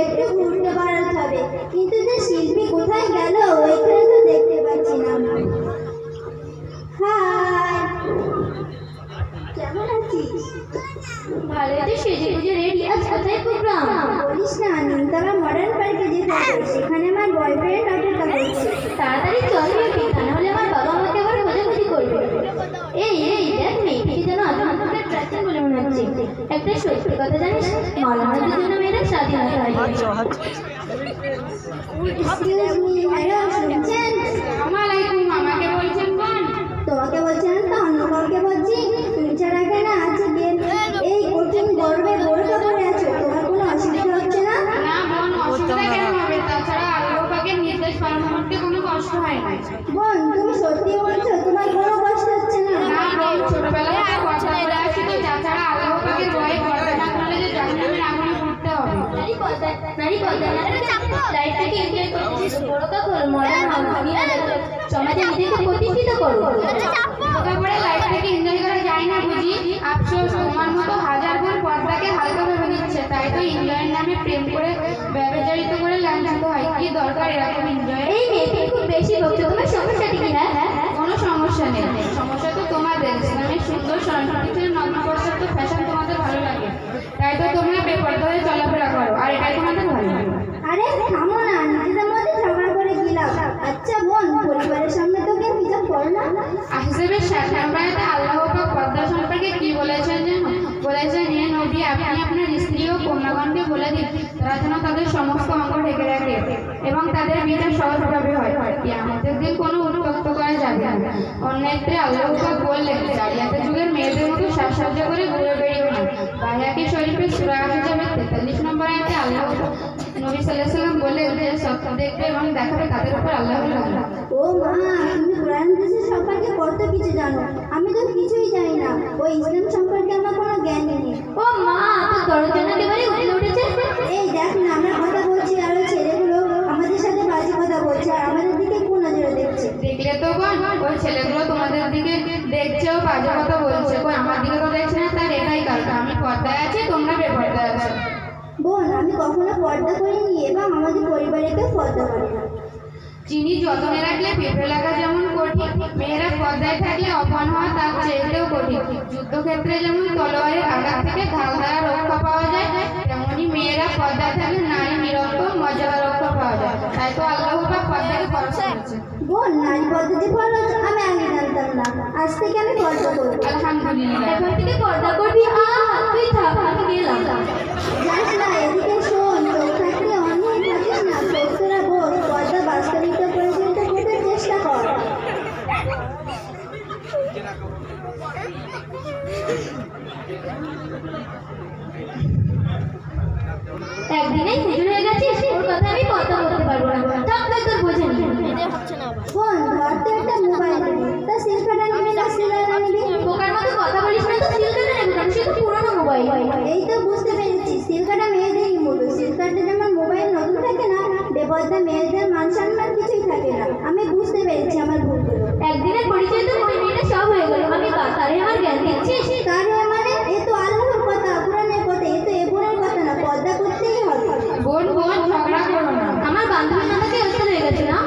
একটু ঘুরতে বাড়াতে হবে। কিন্তু যে শিল্পী কোথায় গেল ওইখানে তো দেখতে পাচ্ছি না হাই। কেমন আছিস? ভালো তুই সেজে গুজে রেডি আজ কোথায় প্রোগ্রাম বলিস না নিমতলা মডার্ন পার্কে যেতে সেখানে আমার বয়ফ্রেন্ড অপেক্ষা করছে তাড়াতাড়ি চল রে তা নাহলে আমার বাবা আমাকে আবার খোঁজাখুঁজি করবে এই এই দেখ মেয়েটিকে যেন আধুনিকতার প্রাচীন বলে একটা সত্যি কথা জানিস? মালামাদের জন্য মেয়েরা স্বাধীনতা হয় এক্সকিউজ মি হ্যালো শুনছেন আসসালামাইকুম আমাকে বলছেন কোন তোমাকে বলছি না তো অন্য কাউকে বলছি তুমি ছাড়া কেন আছে বিয়ে এই কঠিন গর্বে বোরকা পরে আছো তোমার কোনো অসুবিধা হচ্ছে না না বোন অসুবিধা কেন হবে তাছাড়া আল্লাহ পাকের নির্দেশ পালন করতে কোনো কষ্ট হয় না বোন তুমি সত্যি বলছো তোমার কোনো কষ্ট হচ্ছে না না বোন ছোটবেলায় একটা কথা বলে আসি তো তাছাড়া আল্লাহ পাকের ভয়ে করবে না করলে যে জাহান্নামের আগুনে পড়তে হবে নারী পর্দা নারী পর্দা লাইফটাকে এনজয় করছিস বড় কথা মডার্ন হারমোনিয়া সমাজে নিজেকে প্রতিষ্ঠিত করো বোকা করে লাইফটাকে এনজয় করা যায় না বুঝি? আফসোস তোমার মতো হাজার গুণ পর্দাকে হালকা ভেবে নিচ্ছে তাই তো এনজয়ের নামে প্রেম করে ব্যবচারিত করে লাঞ্ছিত হয়। কি দরকার এরকম এনজয় এই মেয়েটি খুব বেশি বকছো তোমার সমস্যাটি কি হ্যাঁ? কোনো সমস্যা নেই। সমস্যা তো তোমাদের ইসলামের সুন্দর সংস্কৃতির নগ্নবর্ষার তো ফ্যাশন তোমাদের ভালো লাগে তাই তো তোমরা বেপর্দা হয়ে চলাফেরা করো আর এটাই তোমাদের ভালো লাগে আরে থামো না নিজেদের মধ্যে ঝগড়া করে গেলাম আচ্ছা বোন পরিবারের সামনে তো কেউ হিসাব করো না আল্লাহ পাক সম্পর্কে কি বলেছেন যেন বলেছেন, হে নবী, আপনি আপনার স্ত্রী ও কন্যাগণকে বলে দিন, তারা যেন তাদের সমস্ত অঙ্গ ঢেকে রাখে এবং তাদের বিচার সহজভাবে হয়। আমাদের কোনো উত্তক্ত করা যাবে না। অন্য একটি আল্লাহ পাক বললেন জালিয়াতের যুগের মেয়েদের মতো সাজসজ্জা করে ঘুরে বেরিয়েও না। বাহিয়াকি শরীফের সুরা হিসাবে তেতাল্লিশ নম্বর আয়াতে আল্লাহ নবী সাল্লাহ সাল্লাম বললেন যে সত্য দেখবে এবং দেখাবে তাদের উপর আল্লাহ ও মা তুমি কোরআন দেশের সম্পর্কে কত কিছু জানো? আমি তো কিছুই জানি না। ওই ইসলাম সম্পর্কে আমার কোনো জ্ঞান নেই। ও মা তোর দরজা একেবারে উঠে উঠেছে। এই দেখ না আমরা কথা বলছি আর ওই ছেলেগুলো আমাদের সাথে বাজে কথা বলছে আর আমাদের দিকে কোন নজরে দেখছে। দেখলে তো বোন ওই ছেলেগুলো তোমাদের দিকে দেখছে ও বাজে কথা বলছে। কই আমার দিকে তো দেখছে না? তার এটাই কারণ আমি পর্দায় আছি তোমরা কখনো পর্দা করিনি এবং আমাদের পরিবারে কেউ পর্দা করে না। চিনি যত্নে রাখলে পেঁপে লাগা যেমন কঠিন মেয়েরা পর্দায় থাকলে অপমান হওয়া তার চেয়েতেও কঠিন। যুদ্ধক্ষেত্রে যেমন তলোয়ারের আঘাত থেকে ঢাল দ্বারা রক্ষা পাওয়া যায় তেমনি মেয়েরা পর্দায় থাকলে নারী নিরন্তর মর্যাদা রক্ষা পাওয়া যায়। তাই তো আল্লাহ পাক পর্দাকে ফরজ করেছে বোন নারী যে ফরজ আমি আগে জানতাম না। আজ থেকে আমি পর্দা করব। আলহামদুলিল্লাহ। এখন থেকে পর্দা করবি? আহ তুই থাক আমি গেলাম জানিস না এদিকে শোন চোখ থাকলে অনেক থাকিস না চোখ তোরা বোন পর্দা বাস্তবিত পরিচিত করতে চেষ্টা কর একদিনেই হুজুর হয়ে গেছিস ওর কথা আমি কথা বলতে পারব না থাক তুই তোর বোঝে নি বোন ধর তো একটা মোবাইল তা সিলভারটা নিবি না সিলভারটা নিবি পোকার মতো কথা বলিস না তো সিলটা নেব কারণ সে তো পুরনো এই তো বুঝতে পেরেছি। সিলকাটা মেয়েদেরই মতো। সিলকাটা যেমন মোবাইল নতুন থাকে না বেপর্দা মেয়েদের মান সম্মান কিছুই থাকে না। আমি বুঝতে পেরেছি আমার ভুলগুলো। একদিনের পরিচয় তো ওই মেয়েটা সব হয়ে গেল। আমি তারে আমার জ্ঞান দিচ্ছিস? তার মানে? এ তো আল্লাহর কথা কোরআনের কথা এ তো এ কথা না পর্দা করতেই হবে। বোন বোন ঝগড়া করো না। আমার বান্ধবীর নামকে অস্ত হয়ে গেছে না?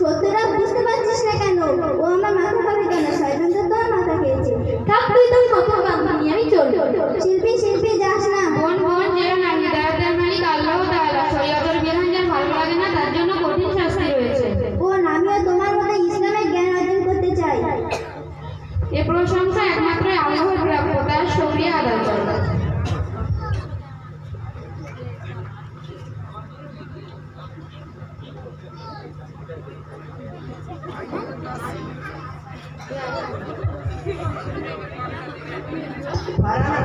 সত্যটা বুঝতে পারছিস না কেন? ও আমার মাথা খাবে কেন? শয়তান তো তোর মাথা খেয়েছে। থাক তুই তুই নতুন বান্ধবী আমি চলবো শিল্পী শিল্পী যাস না বোন বোন যেও না হৃদয়তের মালিক আল্লাহ তাআলা শরীয়তের বিধান যার ভালো লাগে না তার জন্য কঠিন শাস্তি রয়েছে বোন আমিও তোমার মতো ইসলামের জ্ঞান অর্জন করতে চাই এ প্রশংসা একমাত্র আল্লাহর প্রাপ্য তার শুকরিয়া আদায় করো ফারহানা,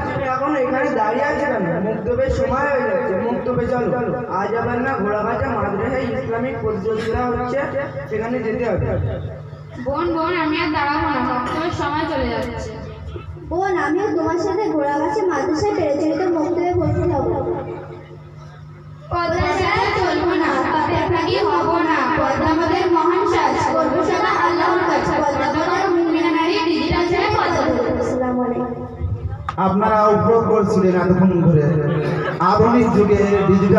তুমি এখন এখানে সময় হয়ে যাচ্ছে মুক্তবে চলো আজ আবার না ঘোড়াঘাটা মাদ্রাসায় ইসলামিক প্রতিযোগিতা হচ্ছে সেখানে যেতে হবে বোন বোন, আমি আর দাঁড়াবো সময় চলে যাচ্ছে। বোন, আমিও তোমার সাথে ঘোড়াগাছে আপনারা উপভোগ করছিলেন এতক্ষণ ধরে। আধুনিক যুগে ডিজিটাল